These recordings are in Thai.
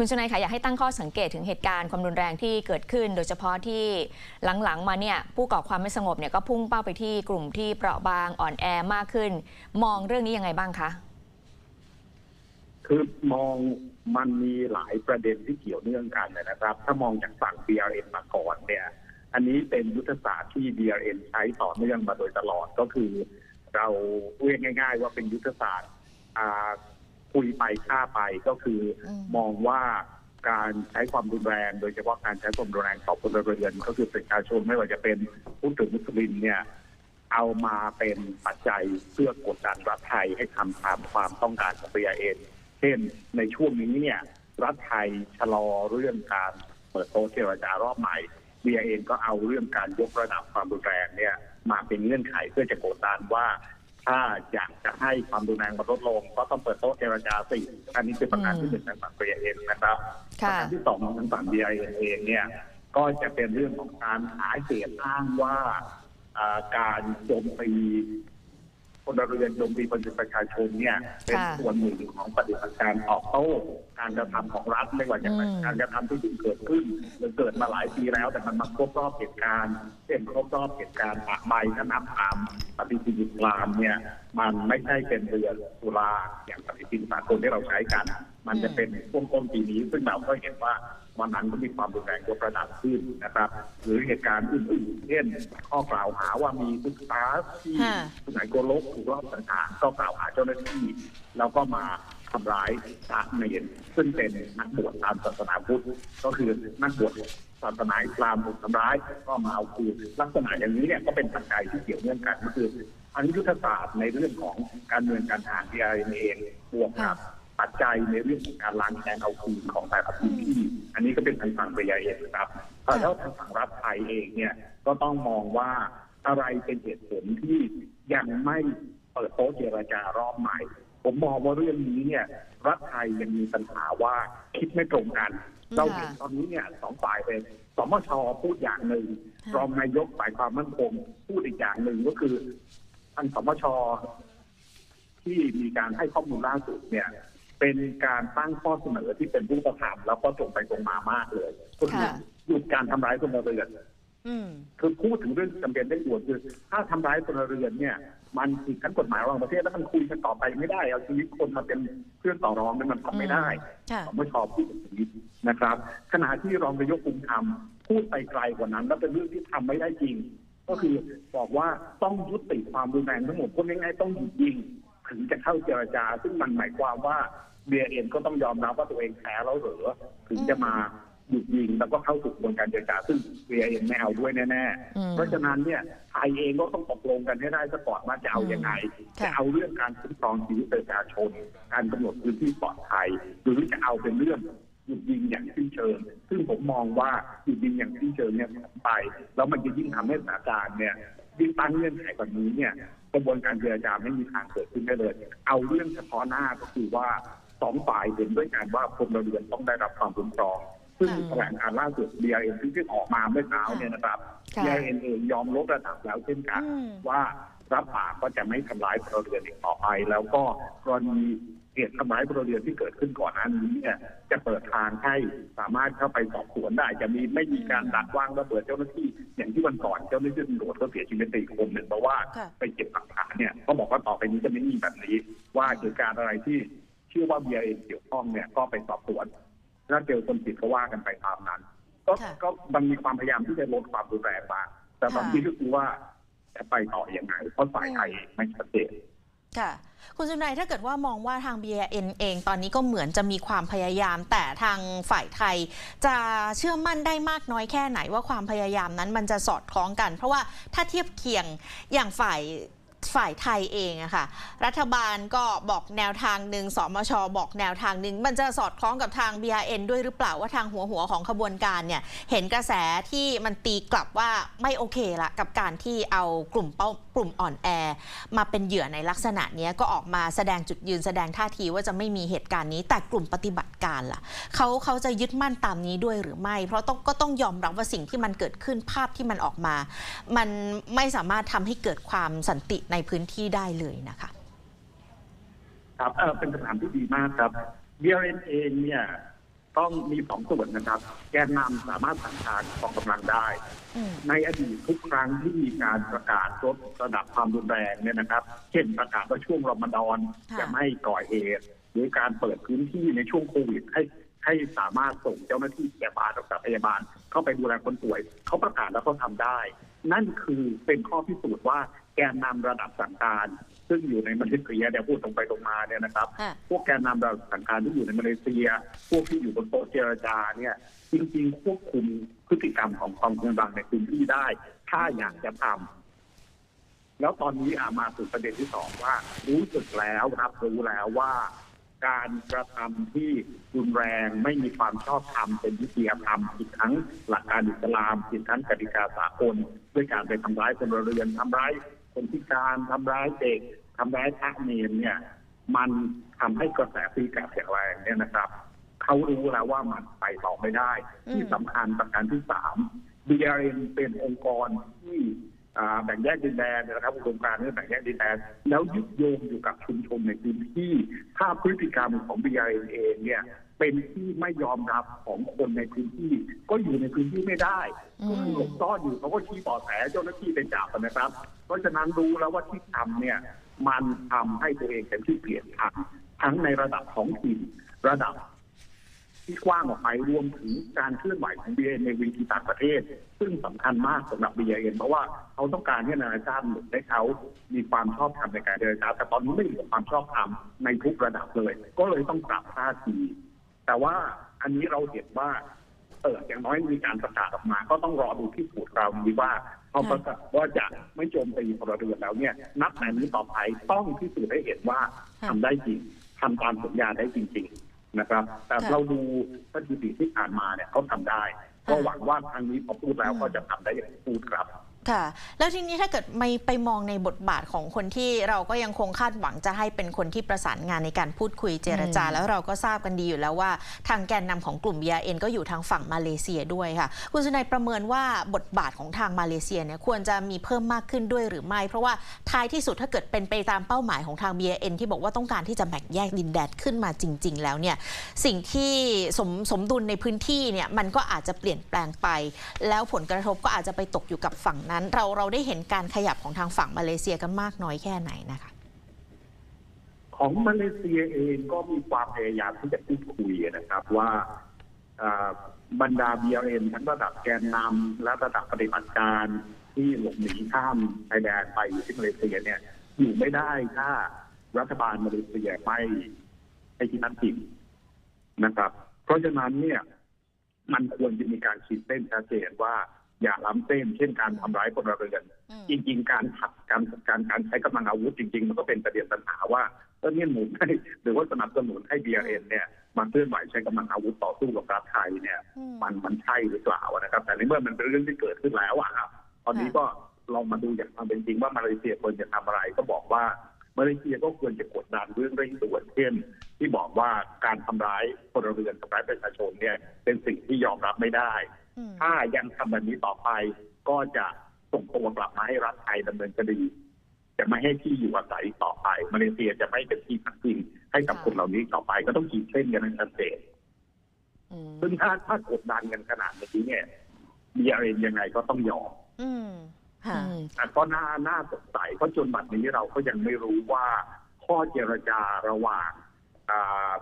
คุณสุนัยค่ะอยากให้ตั้งข้อสังเกตถึงเหตุการณ์ความรุนแรงที่เกิดขึ้น โดยเฉพาะที่หลังๆ มาเนี่ยผู้ก่อความไม่สงบเนี่ยก็พุ่งเป้าไปที่กลุ่มที่เปราะบางอ่อนแอมากขึ้น มองเรื่องนี้ยังไงบ้างคะคือมองมันมีหลายประเด็นที่เกี่ยวเนื่องกันนะครับ ถ้ามองจากฝั่ง BRN มาก่อนเนี่ย อันนี้เป็นยุทธศาสตร์ที่ BRN ใช้ต่อเนื่องมาโดยตลอดก็คือ เราเรียกง่าย ๆ ว่าเป็นยุทธศาสตร์อ่า คุยไปฆ่าไปก็คืออมมองว่าการใช้ความรุนแรง โดยเฉพาะการใช้ความรุนแรงต่อพลเรือน ก็คือประชาชนไม่ว่าจะเป็นผู้ถือมุสลิมเนี่ยเอามาเป็นปัจจัยเพื่อกดดันรัฐไทยให้ทำตามความต้องการของ BRN เช่นในช่วงนี้เนี่ยรัฐไทยชะลอเรื่องการเปิดโต๊ะเจรจารอบใหม่เบียเองก็เอาเรื่องการยกระดับความรุนแรงเนี่ยมาเป็นเงื่อนไขเพื่อจะกดดันว่า ถ้าอยากจะให้ความรุนแรงมันลดลงก็ต้องเปิดโต๊ะเจรจาสิอันนี้คือประการที่หนึ่งทางฝั่งเบียเองนะครับประค่ะการที่สองของทางฝั่งเบียเองเนี่ยก็จะเป็นเรื่องของการหาเหตุอ้างว่าอ่าการโจมตีพ ลเรือนโจมตีประชาชนเนี่ย เป็นค่ะส่วนหนึ่งของปฏิบัติการตอบโต้การกระทำของรัฐไม่ว่าจะเป็นอืมการกระทำที่เพิ่งเกิดขึ้นหรือเกิดมาหลายปีแล้ว แต่มันมาครบรอบเหตุการณ์เช่นครบรอบเหตุการณ์ปะใบถ้านับตามปฏิทินอิสลามเนี่ย มันไม่ใช่เป็นเดือนตุลาอย่างปฏิทินสากลที่เราใช้กัน มันจะเป็นช่วงต้นปีนี้ซึ่งเราก็เห็นว่า วันนั้นก็มีความรุนแรงยกระดับขึ้นนะครับ หรือเหตุการณ์อื่นๆเช่นข้อกล่าวหาว่ามีศึกษาที่ค่ะสุไหนโกลกถูกรอบต่างๆก็กล่าวหาเจ้าหน้าที่แล้วก็มาทำร้ายพระเนรซึ่งเป็นนักบวชตามศาสนาพุทธก็คือนักบวชศาสนาอิสลามถูกทำร้ายก็มาเอาคืนลักษณะอย่างนี้เนี่ยก็เป็นปัจจัยที่เกี่ยวเนื่องกันก็คืออันยุทธศาสตร์ในเรื่องของการเมืองการทหารที่เองบวกกับ ปัจจัยในเรื่องของการล้างแค้นเอาคืนของแต่ละพื้นที่ อันนี้ก็เป็นทางฝั่งปยเองนะครับแต่แล้วทางฝั่งรัฐไทยเองเนี่ยก็ต้องมองว่าอะไรเป็นเหตุผลที่ยังไม่เปิดโต๊ะเจรจารอบใหม่ ผมมองว่าเรื่องนี้เนี่ย รัฐไทยยังมีปัญหาว่าคิดไม่ตรงกันค่ะเราเห็นตอนนี้เนี่ยสองฝ่ายเป็นสมชพูดอย่างหนึ่งค่ะรองนายกฝ่ายความมั่นคงพูดอีกอย่างหนึ่งก็คือทางสมชที่มีการให้ข้อมูลล่าสุดเนี่ย เป็นการตั้งข้อเสนอที่เป็นรูปธรรมแล้วก็ตรงไปตรงมามากเลยก็คือค่ะหยุดการทำร้ายคนเรือนอืมคือพูดถึงเรื่องจำเป็นได้ด่วนคือถ้าทำร้ายพลเรือนเนี่ย มันผิดทั้งกฎหมายระหว่างประเทศแล้วมันคุยกันต่อไปไม่ได้เอาชีวิตคนมาเป็นเครื่องต่อรองเนี่ยมันทำไม่ได้ค่ะผมไม่ชอบพูดแบบนี้นะครับ ขณะที่รองนายกภูมิธรรมพูดไปไกลกว่านั้น แล้วเป็นเรื่องที่ทำไม่ได้จริง ก็คือบอกว่าต้องยุติความรุนแรงทั้งหมดพูดง่ายๆต้องหยุดยิงถึงจะเข้าเจรจา ซึ่งมันหมายความว่า เบียเอ็นก็ต้องยอมรับว่าตัวเองแพ้แล้วเหรือถึงจะมาหยุดยิงแล้วก็เข้าสู่กระบวนการเจรจาซึ่งเบียเอ็นไม่เอาด้วยแน่อืมๆเพราะฉะนั้นเนี่ยไทยเองก็ต้องตกลงกันให้ได้ซะก่อนว่าจะเอายังไงค่ะจะเอาเรื่องการคุ้มครองชีวิตประชาชน การกำหนดพื้นที่ปลอดภัยหรือจะเอาเป็นเรื่องหยุดยิงอย่างสิ้นเชิง ซึ่งผมมองว่าหยุดยิงอย่างสิ้นเชิงเนี่ยไป แล้วมันจะยิ่งทำให้สถานการณ์เนี่ยยิ่งตั้งเงื่อนไขแบบนี้เนี่ยกระบวนการเจรจาไม่มีทางเกิดขึ้นได้เลย เอาเรื่องเฉพาะหน้าก็คือว่า สองฝ่ายเห็นด้วยกันว่าพลเรือนต้องได้รับความคุ้มครอง ซึ่งค่ะแถลงการล่าสุด BRN ที่เพิ่งออกมาเมื่อเช้าเนี่ยนะครับค่ะ BRN เองยอมลดระดับแล้วเช่นกันอืมว่ารับปากก็จะไม่ทำร้ายพลเรือนอีกต่อไป แล้วก็กรณีเหตุทำร้ายพลเรือนที่เกิดขึ้นก่อนหน้านี้เนี่ยจะเปิดทางให้สามารถเข้าไปสอบสวนได้ จะมีไม่มีการดักวางระเบิดเจ้าหน้าที่ อย่างที่วันก่อนเจ้าหน้าที่ตำรวจก็เสียชีวิตไปอีกคนหนึ่งเพราะว่าค่ะไปเก็บหลักฐานเนี่ยก็บอกว่าต่อไปนี้จะไม่มีแบบนี้ ว่าเหตุการณ์อะไรที่ เชื่อว่าเบียเองเกี่ยวข้องเนี่ยก็ไปสอบสวนถ้าเจอคนผิดก็ว่ากันไปตามนั้น ก็ค่ะก็มันมีความพยายามที่จะลดความรุนแรงมาแต่บางค่ะทีก็คือว่าจะไปต่ออยังไงเพราะฝ่ายไทยไม่ชัดเจนค่ะ คุณสุนัยถ้าเกิดว่ามองว่าทาง BRN เองตอนนี้ก็เหมือนจะมีความพยายาม แต่ทางฝ่ายไทย จะเชื่อมั่นได้มากน้อยแค่ไหนว่าความพยายามนั้นมันจะสอดคล้องกัน เพราะว่าถ้าเทียบเคียงอย่างฝ่าย ฝ่ายไทยเองอะค่ะ รัฐบาลก็บอกแนวทางหนึ่งสมชบอกแนวทางหนึ่งมันจะสอดคล้องกับทาง BRN ด้วยหรือเปล่าว่าทางหัวหัวของขบวนการเนี่ย เห็นกระแสที่มันตีกลับว่าไม่โอเคละกับการที่เอากลุ่มเป้า กลุ่มอ่อนแอ มาเป็นเหยื่อในลักษณะนี้ก็ออกมาแสดงจุดยืนแสดงท่าทีว่าจะไม่มีเหตุการณ์นี้ แต่กลุ่มปฏิบัติการล่ะเขาเขาจะยึดมั่นตามนี้ด้วยหรือไม่ เพราะต้องก็ต้องยอมรับว่าสิ่งที่มันเกิดขึ้นภาพที่มันออกมา มันไม่สามารถทำให้เกิดความสันติในพื้นที่ได้เลยนะคะ ครับเออเป็นคำถามที่ดีมากครับ BRN เองเนี่ย ต้องมีสองส่วนนะครับ แกนนำสามารถสั่งการกองกำลังได้อืมในอดีตทุกครั้งที่มีการประกาศลดระดับความรุนแรงเนี่ยนะครับ เช่นประกาศว่าช่วงรอมฎอนค่ะจะไม่ก่อเหตุ หรือการเปิดพื้นที่ในช่วงโควิดให้ให้สามารถส่งเจ้าหน้าที่พยาบาลรักษาพยาบาล เข้าไปดูแลคนป่วย เขาประกาศแล้วเขาทำได้ นั่นคือเป็นข้อพิสูจน์ว่า แกนนำระดับสั่งการ ซึ่งอยู่ในบันทึกเรียเดี๋ยวพูดตรงไปตรงมาเนี่ยนะครับค่ะพวกแกนนำระดับสั่งการที่อยู่ในมาเลเซีย พวกที่อยู่บนโต๊ะเจรจาเนี่ยจริงๆควบคุมพฤติกรรมของกองกำลังในพื้นที่ได้ ถ้าอยากจะทำแล้วตอนนี้อามาสู่ประเด็นที่สองว่า รู้สึกแล้วรับรู้แล้วว่า การกระทำที่รุนแรงไม่มีความชอบธรรมเป็นวิธีธรรมอีกทั้งหลักการอิสลามอีกทั้งกติกาสากลด้วยการไปทำร้ายคนเรือนทำร้าย คนพิการทำร้ายเด็กทำร้ายพระเนรเนี่ย มันทำให้กระแสตีกลับอย่างแรงเนี่ยนะครับเขารู้แล้วว่ามันไปต่อไม่ได้อืมที่สำคัญประการที่สาม BRN เป็นองค์กรที่อ่าแบ่งแยกดินแดนนะครับอุดมการณ์เรื่องแบ่งแยกดินแดนแล้วยึดโยงอยู่กับชุมชนในพื้นที่ ถ้าพฤติกรรมของ BRN เองเนี่ย เป็นที่ไม่ยอมรับของคนในพื้นที่ ก็อยู่ในพื้นที่ไม่ได้ก็หลบซ่อนอยู่เขาก็ชี้เบาะแสเจ้าหน้าที่ไปจับนะครับ เพราะฉะนั้นรู้แล้วว่าที่ทำเนี่ย มันทำให้ตัวเองเป็นที่เกลียดชังทั้งในระดับท้องถิ่นระดับ ที่กว้างออกไปรวมถึงการเคลื่อนไหวของ BN ในวิธีต่างประเทศ ซึ่งสำคัญมากสำหรับ BN เอ็นเพราะว่าเขาต้องการให้นานาชาติหนุนให้เขามีความชอบธรรมในการเจรจางแต่ตอนนี้ไม่มีความชอบธรรมในทุกระดับเลย ก็เลยต้องปรับท่าที แต่ว่าอันนี้เราเห็นว่าเอออย่างน้อยมีการประกาศออกมา ก็ต้องรอดูที่ผูดคราวนี้ว่าเขาประกาศว่าจะไม่โจมตีพลเรือนแล้วเนี่ย นับแต่นี้ต่อไปต้องพิสูจน์ให้เห็นว่าทำได้จริงทำตามสัญญาได้จริง ๆนะครับ แต่ค่ะเราดูสถิติที่ผ่านมาเนี่ยเขาทำได้ ก็หวังว่าครั้งนี้พอพูดแล้วอืมก็จะทำได้อย่างที่พูดครับ ค่ะ แล้วทีนี้ถ้าเกิดไม่ไปมองในบทบาทของคนที่เราก็ยังคงคาดหวังจะให้เป็นคนที่ประสานงานในการพูดคุยเจรจาอืมแล้วเราก็ทราบกันดีอยู่แล้วว่า ทางแกนนำของกลุ่ม BRN ก็อยู่ทางฝั่งมาเลเซียด้วยค่ะ คุณสุนัยประเมินว่าบทบาทของทางมาเลเซียเนี่ยควรจะมีเพิ่มมากขึ้นด้วยหรือไม่ เพราะว่าท้ายที่สุดถ้าเกิดเป็นไปตามเป้าหมายของทาง BRN ที่บอกว่าต้องการที่จะแบ่งแยกดินแดนขึ้นมาจริง ๆ แล้วเนี่ยสิ่งที่สมสมดุลในพื้นที่เนี่ยมันก็อาจจะเปลี่ยนแปลงไป แล้วผลกระทบก็อาจจะไปตกอยู่กับฝั่งนั้นเราเราได้เห็นการขยับของทางฝั่งมาเลเซียกันมากน้อยแค่ไหนนะคะของมาเลเซียเองก็มีความพยายามที่จะพูดคุยนะครับว่าบรรดา BLN ทั้งระดับแกนนำและระดับปฏิบัติการที่หลบหนีข้ามชายแดนไปอยู่ที่มาเลเซียเนี่ยอยู่ไม่ได้ถ้ารัฐบาลมาเลเซียไม่ให้ที่นั่นจริงนะครับ เพราะฉะนั้นเนี่ย มันควรจะมีการขีดเส้นชัดเจนว่า อย่าล้ำเส้น เช่นการทำร้ายพลเรือนจริง ๆ การขัดการการการใช้กำลังอาวุธจริง ๆ มันก็เป็นประเด็นปัญหาว่าเออเนี่ยหนุนให้หรือว่าสนับสนุนให้ BRN เนี่ยมาเคลื่อนไหวใช้กำลังอาวุธต่อสู้กับรัฐไทยเนี่ยอืมมันมันใช่หรือเปล่านะครับ แต่ในเมื่อมันเป็นเรื่องที่เกิดขึ้นแล้วอะครับตอนนี้ก็ลองมาดูอย่างความเป็นจริงว่ามาเลเซียควรจะทำอะไรก็บอกว่า มาเลเซียก็ควรจะกดดันเรื่องเร่งด่วนเช่นที่บอกว่าการทำร้ายพลเรือนทำร้ายประชาชนเนี่ยเป็นสิ่งที่ยอมรับไม่ได้อืมถ้ายังทำแบบนี้ต่อไปก็จะส่งตัวกลับมาให้รัฐไทยดำเนินคดี จะไม่ให้ที่อยู่อาศัยต่อไป มาเลเซียจะไม่เป็นที่พักพิงให้กับค่ะคนเหล่านี้ต่อไปก็ต้องขีดเส้นกันให้ชัดเจนอืมซึ่งถ้าถ้ากดดันกันขนาดนี้เนี่ยมีอะไรยังไงก็ต้องยอมอืมค่ะอืม แต่ก็น่าน่าสงสัยเพราะจนบัดนี้เราก็ยังไม่รู้ว่าข้อเจรจาระหว่างอ่า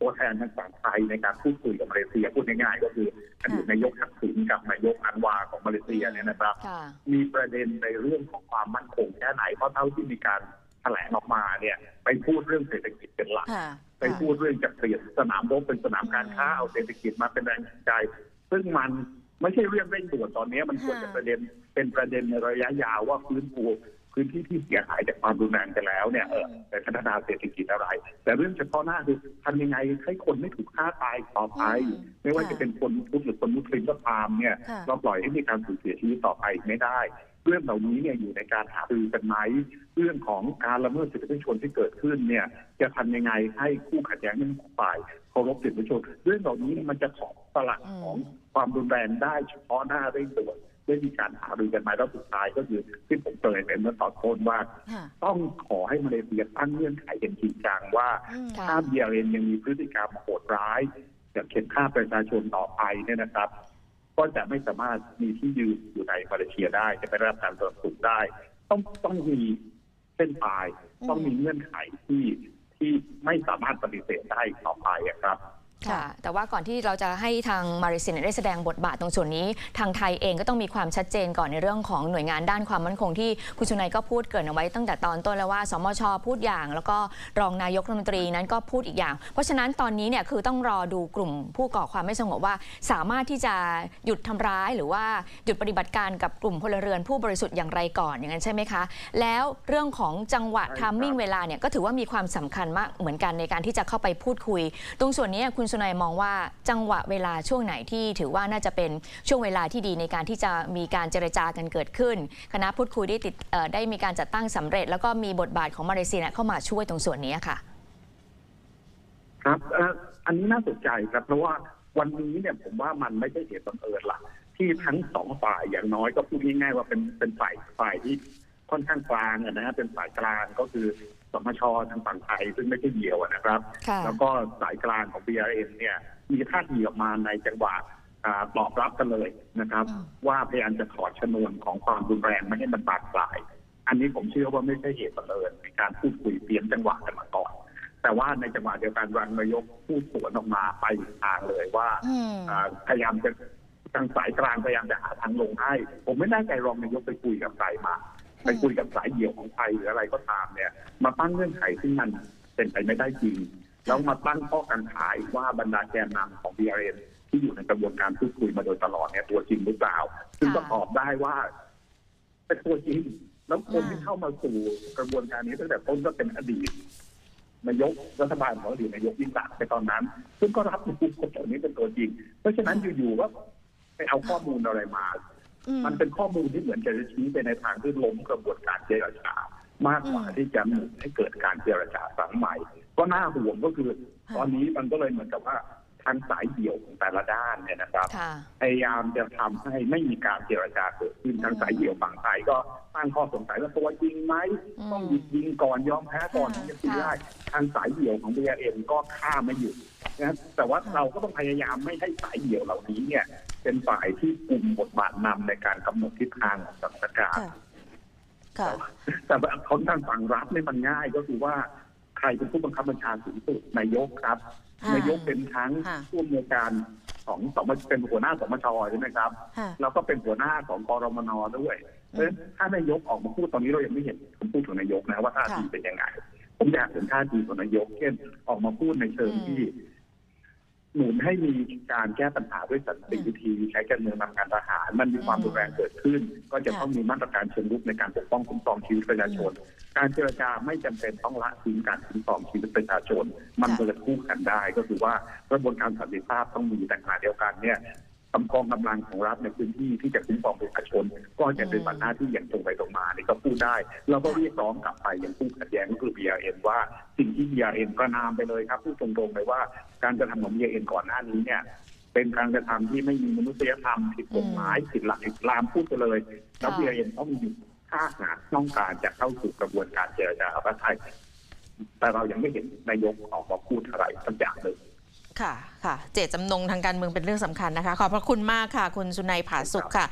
ตัวแทนทางฝั่งไทยในการพูดคุยกับมาเลเซียพูดง่ายๆก็คืออดีตนายกทักษิณกับนายกอันวาของมาเลเซียเนี่ยนะครับค่ะมีประเด็นในเรื่องของความมั่นคงแค่ไหนเพราะเท่าที่มีการแถลงออกมาเนี่ย ไปพูดเรื่องเศรษฐกิจเป็นหลักค่ะไปพูดเรื่องจะเปลี่ยนสนามรบเป็นสนามการค้าเอาเศรษฐกิจมาเป็นแรงจูงใจ ซึ่งมัน ไม่ใช่เรื่องเร่งด่วนตอนนี้มันควรจะประเด็นเป็นประเด็นในระยะยาวว่าฟื้นฟูพื้นที่ที่เสียหายจากความรุนแรงไปแล้วเนี่ยเออแต่พัฒนาเศรษฐกิจอะไร แต่เรื่องเฉพาะหน้าคือทำยังไงให้คนไม่ถูกฆ่าตายต่อไปอืมไม่ว่าค่ะจะเป็นคนพุทธหรือคนมุสลิมก็ตามเนี่ยค่ะเราปล่อยให้มีการสูญเสียชีวิตต่อไปไม่ได้ เรื่องเหล่านี้เนี่ยอยู่ในการหารือกันไหมเรื่องของการละเมิดสิทธิมนุษยชนที่เกิดขึ้นเนี่ย จะทำยังไงให้คู่ขัดแย้งทั้งสองฝ่ายเคารพสิทธิมนุษยชน เรื่องเหล่านี้มันจะถอดสลักอืมของ ความรุนแรงได้เฉพาะหน้าเร่งด่วนได้มีการหารือกันไหมแล้วสุดท้ายก็คือที่ผมเตือนไปเมื่อตอนต้นว่าค่ะต้องขอให้มาเลเซียตั้งเงื่อนไขอย่างจริงจังว่าอืมค่ะถ้าเบียเรนยังมีพฤติกรรมโหดร้ายจะเข็นฆ่าประชาชนต่อไปเนี่ยนะครับ ก็จะไม่สามารถมีที่ยืนอยู่ในมาเลเซียได้ จะไปได้รับการสนับสนุนได้ ต้องต้องมีเส้นตาย ต้องมีเงื่อนไขที่ที่ไม่สามารถปฏิเสธได้ต่อไปอะครับ ค่ะ แต่ว่าก่อนที่เราจะให้ทางมาเลเซียเนี่ยได้แสดงบทบาทตรงส่วนนี้ ทางไทยเองก็ต้องมีความชัดเจนก่อนในเรื่องของหน่วยงานด้านความมั่นคงที่คุณสุนัยก็พูดเกรินเอาไว้ตั้งแต่ตอนต้นแล้วว่า สมชพูดอย่าง แล้วก็รองนายกรัฐมนตรีนั้นก็พูดอีกอย่าง เพราะฉะนั้นตอนนี้เนี่ยคือต้องรอดูกลุ่มผู้ก่อความไม่สงบว่า สามารถที่จะหยุดทำร้ายหรือว่าหยุดปฏิบัติการกับกลุ่มพลเรือนผู้บริสุทธิ์อย่างไรก่อนอย่างนั้นใช่ไหมคะ แล้วเรื่องของจังหวะใช่ครับทามมิ่งเวลาเนี่ยก็ถือว่ามีความสำคัญมากเหมือนกันในการที่จะเข้าไปพูดคุย ตรงส่วนนี้คุณสุนัยมองว่าจังหวะเวลาช่วงไหนที่ถือว่าน่าจะเป็นช่วงเวลาที่ดีในการที่จะมีการเจรจากันเกิดขึ้น คณะพูดคุยได้ติดได้มีการจัดตั้งสำเร็จ แล้วก็มีบทบาทของมาเลเซียเข้ามาช่วยตรงส่วนนี้ค่ะ ครับอันนี้น่าสนใจครับ เพราะว่าวันนี้เนี่ยผมว่ามันไม่ใช่เหตุบังเอิญละที่ทั้งสองฝ่ายอย่างน้อยก็พูดง่ายๆว่าเป็นเป็นฝ่ายฝ่ายที่ค่อนข้างกลางนะฮะเป็นฝ่ายกลางก็คือ มชทางฝั่งไทย ซึ่งไม่ใช่เดียวอะนะครับค่ะแล้วก็สายกลางของ BRN เนี่ยมีท่าทีออกมาในจังหวะอ่าตอบรับกันเลยนะครับอืมว่าพยายามจะถอดชนวนของความรุนแรงไม่ให้มันบานปลาย อันนี้ผมเชื่อว่าไม่ใช่เหตุบังเอิญในการพูดคุยเตรียมจังหวะกันมาก่อนแต่ว่าในจังหวะเดียวกันรังนายกพูดสวนออกมาไปอีกทางเลยว่าอืมอ่าพยายามจะทางสายกลางพยายามจะหาทางลงให้ ผมไม่แน่ใจรองนายกไปคุยกับใครมา ไปคุยกับสายเดี่ยวของไทยหรืออะไรก็ตามเนี่ย มาตั้งเงื่อนไขที่มันเป็นไปไม่ได้จริง แล้วมาตั้งข้อกังขาว่าบรรดาแกนนำของ BRN ที่อยู่ในกระบวนการพูดคุยมาโดยตลอดเนี่ยตัวจริงหรือเปล่า ซึ่งก็ตอบได้ว่าเป็นตัวจริง แล้วคนที่เข้ามาสู่กระบวนการนี้ตั้งแต่ต้นก็เป็นอดีตนายกรัฐบาลของอดีตนายกยิ่งรักษณ์ในตอนนั้น ซึ่งก็รับรู้คนเหล่านี้เป็นตัวจริง เพราะฉะนั้นอยู่ๆก็ไปเอาข้อมูลอะไรมา มมันเป็นข้อมูลที่เหมือนจะชี้ไปในทางที่ล้มกระบวนการเจรจามากกว่าอืมที่จะหนุนให้เกิดการเจรจาครั้งใหม่ ก็น่าห่วงก็คือค่ะตอนนี้มันก็เลยเหมือนกับว่าทางสายเดี่ยวของแต่ละด้านเนี่ยนะครับค่ะพยายามจะทำให้ไม่มีการเจรจาเกิดขึ้นอืมทางสายเดี่ยวฝั่งไทยก็ตั้งข้อสงสัยว่าตัวจริงไหมอืมต้องหยุดยิงก่อนยอมแพ้ก่อนค่ะถึงจะคุยได้ทางสายเดี่ยวของ BRN ก็ฆ่าไม่หยุดนะแต่ว่าเราก็ต้องพยายามไม่ให้สายเดี่ยวเหล่านี้เนี่ย เป็นฝ่ายที่กลุ่มบทบาทนำในการกำหนดทิศทางของสถานการณ์ค่ะค่ะแต่ว่าคนทางฝั่งรับเนี่ยมันง่ายก็คือว่าใครเป็นผู้บังคับบัญชาสูงสุดนายกครับอ่านายกเป็นทั้งค่ะผู้อำนวยการของสมเป็นหัวหน้าสมชใช่ไหมครับค่ะแล้วก็เป็นหัวหน้าของกรมนด้วยเพราะฉะนั้นถ้านายกออกมาพูดตอนนี้เรายังไม่เห็นคำพูดของนายกนะว่าท่าทีค่ะเป็นยังไงผมอยากเห็นท่าทีของนายกเช่นออกมาพูดในเชิงอืมที่ หนุนให้มีการแก้ปัญหาด้วยสันติวิธีใช้การเมืองนำการทหาร มันมีความรุนแรงเกิดขึ้น ก็จะต้องมีมาตรการเชิงรุกในการปกป้องคุ้มครองชีวิตประชาชน การเจรจาไม่จำเป็นต้องละทิ้งการคุ้มครองชีวิตประชาชน มันค่ะเดินคู่กันได้ก็คือว่ากระบวนการสันติภาพต้องมีแต่ขณะเดียวกันเนี่ย กำกองกำลังของรัฐในพื้นที่ที่จะคุ้มครองประชาชน ก็จะเป็นบัตรหน้าที่อย่างตรงไปตรงมานี่ก็พูดได้แล้วก็เรียกร้องกลับไปอย่างผู้ขัดแย้งก็คือ BRN ว่าสิ่งที่ BRN ประนามไปเลยครับพูดตรงๆเลยว่าการกระทำของ BRN ก่อนหน้านี้เนี่ยเป็นการกระทำที่ไม่มีมนุษยธรรมผิดกฎหมายผิดหลักอิสลามพูดไปเลยแล้วค่ะ BRN ต้องหยุดถ้าหากต้องการจะเข้าสู่กระบวนการเจรจากับไทยแต่เรายังไม่เห็นนายกออกมาพูดอะไรสักอย่างเลย ค่ะค่ะ เจตจำนงทางการเมืองเป็นเรื่องสำคัญนะคะ ขอบพระคุณมากค่ะ คุณสุนัยผาสุขค่ะ